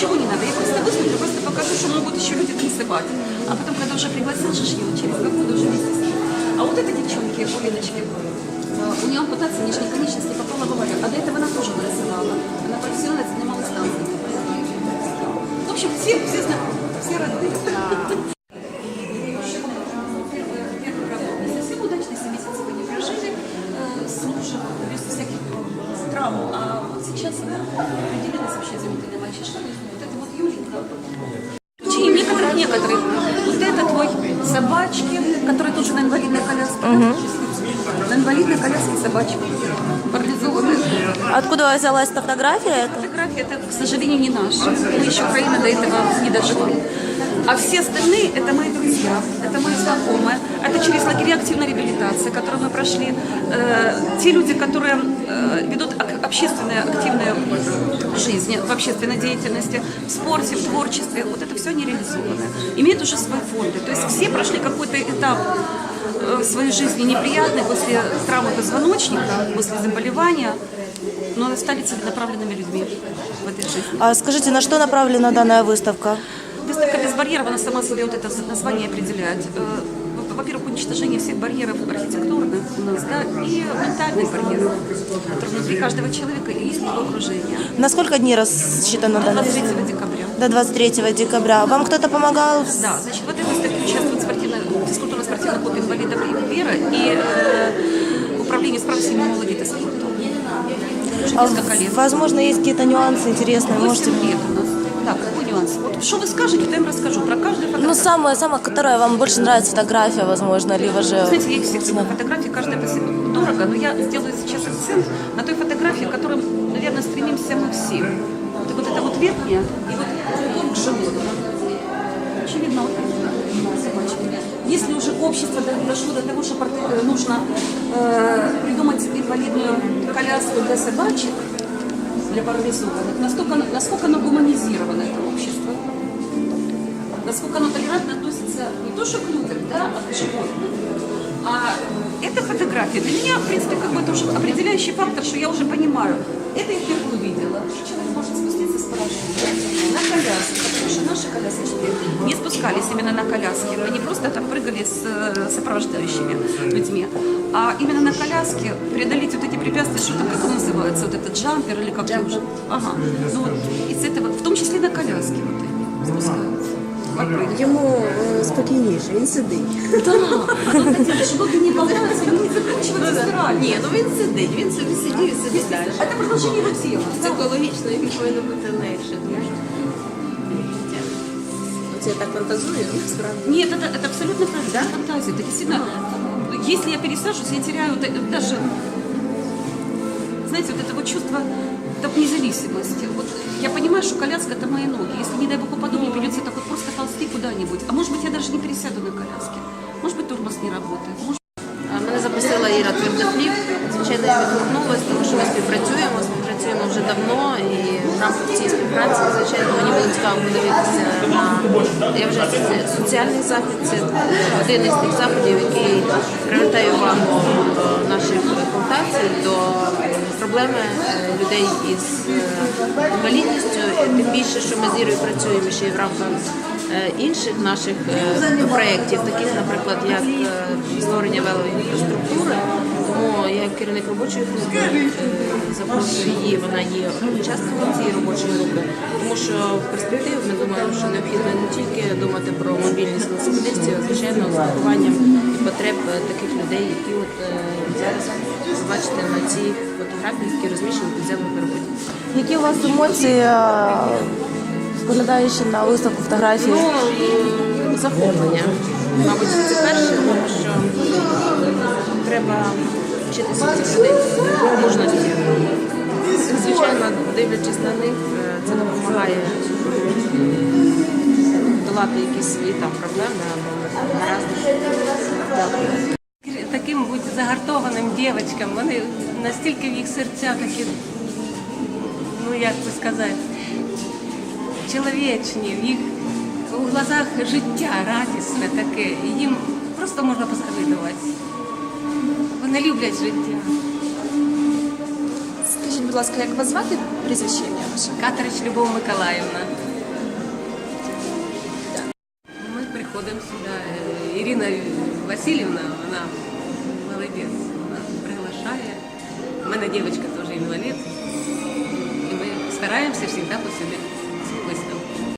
ничего не надо. Я просто выступлю, просто покажу, что могут еще люди танцевать. А потом, когда уже пригласил же ж его через года уже ним. А вот эта девчонки, Улиночки, э, у нее ампутация нижней конечности попала в аварию. А до этого она тоже нарисовала. Она профессионально занималась танцем. В общем, все, все знают, все родные. Первый брак не совсем удачный, 7 месяцев они прожили с мужем без всяких травм. А вот сейчас определилась вообще замечательная мальчишка. Вот это вот Юленька. И некоторых, некоторых. Вот это твой собачки, который тоже на инвалидной коляске. На инвалидной коляске собачка. Парализованная. Откуда у вас взялась эта фотография? Это? Фотография, это, к сожалению, не наша. Мы еще Украина до этого не дожили. А все остальные – это мои друзья, это мои знакомые. Это через лагеря активной реабилитации, которые мы прошли. Э, те люди, которые э, ведут общественную, активную жизнь в общественной деятельности, в спорте, в творчестве. Вот это все они реализованы. Имеют уже свои фонды. То есть все прошли какой-то этап э, в своей жизни неприятный после травмы позвоночника, после заболевания, но стали целенаправленными людьми в этой жизни. А скажите, на что направлена данная выставка? Выставка без барьеров, она сама себе вот это название определяет. Э, Во-первых, уничтожение всех барьеров архитектурных у нас, да, и ментальных барьеров, которые внутри каждого человека и есть его окружение. На сколько дней рассчитана До данная 23 выставка? декабря. До 23 декабря. Вам кто-то помогал? Да, значит, в этой выставке участвует физкультурно-спортивный клуб инвалидов «Вера» и э, управление справ семьи молоди и спорта. Уже А, возможно, есть какие-то нюансы интересные. Можете... 8 лет у нас. Да, какой нюанс? Вот что вы скажете, то я им расскажу. Про каждую Ну, фотографию. самая, самая, которая вам больше нравится фотография, возможно, либо же... Знаете, я всех люблю. Фотографии каждая по себе дорого, но я сделаю сейчас акцент на той фотографии, к которой, наверное, стремимся мы все. Это вот это вот верхняя и вот уклон к животу. Очевидно, вот. Если уже общество до- дошло до того, что нужно э, придумать инвалидную коляску для собачек, для парализованных, насколько, оно- насколько оно гуманизировано, это общество, насколько оно толерантно относится не то что к людям, да, а к животным. А эта фотография для меня, в принципе, как бы это уже определяющий фактор, что я уже понимаю. Это я впервые увидела. что Человек может спуститься с парашютом на коляске, потому что наши колясочки не спускались именно на коляске. Мы с э, сопровождающими людьми, а именно на коляске преодолеть вот эти препятствия, что там, как он называется, вот этот джампер или как уже. Ага. Ну вот из этого, в том числе на коляске вот они спускаются. Отпрыгивают. Йому е, спокійніше, він сидить. Да, хотели, чтобы он не болтался, не закручиваться спираль. Ні, ну він сидить, він собі сидів і собі далі. Это продолжение его тела. Психологічно він повинен бути легше дуже. Оце я так фантазую, насправді. Нет, это, это абсолютно правда. Да? Фантазия. Это действительно, если я пересаживаюсь, я теряю т- даже, знаете, вот это вот чувство так, независимости. Вот я понимаю, что коляска это мои ноги. Если, не дай бог, упаду, мне придется так вот просто ползти куда-нибудь. А может быть, я даже не пересяду на коляске. Может быть, тормоз не работает. Может Мене запросила Іра Твердохліб. Звичайно, я відгукнулася, тому що ми співпрацюємо, Співпрацюємо вже давно і в рамках цієї співпраці, звичайно, мені було цікаво подивитися на я вже соціальний захід, це один із тих заходів, який привертає увагу наших контактів, до проблеми е, людей із е, інвалідністю. Тим більше, що ми з Ірою працюємо ще й в рамках інших наших е, проєктів, таких, наприклад, як е, створення велоінфраструктури. Тому я як керівник робочої групи е, запрошую її, вона є учасником цієї робочої групи, тому що в перспективі ми думаємо, що необхідно не тільки думати про мобільність велосипедистів, а звичайно з урахуванням і потреб е, таких людей, які от е, зараз бачите на цій фотографії, які розміщені в підземному переході. Які у вас емоції, споглядаючи на виставку фотографії? Ну, захоплення. Мабуть, це перше, тому що треба вчитися цих людей мужності. Звичайно, дивлячись на них, е, це допомагає долати якісь свої там проблеми або негаразди. таким бути загартованим дівчаткам. Вони настільки в їх серцях такі, ну як би сказати, чоловічні, в їх у глазах життя радісне таке. І їм просто можна посхавидуватися. Вони люблять життя. Скажіть, будь ласка, як вас звати прізвище ім'я ваше? Катерич Любов Миколаївна. Ми приходимо сюди. Э, Ірина Васильівна, вона молодець, вона приглашає. У мене дівчинка теж інвалід. І ми стараємося завжди по.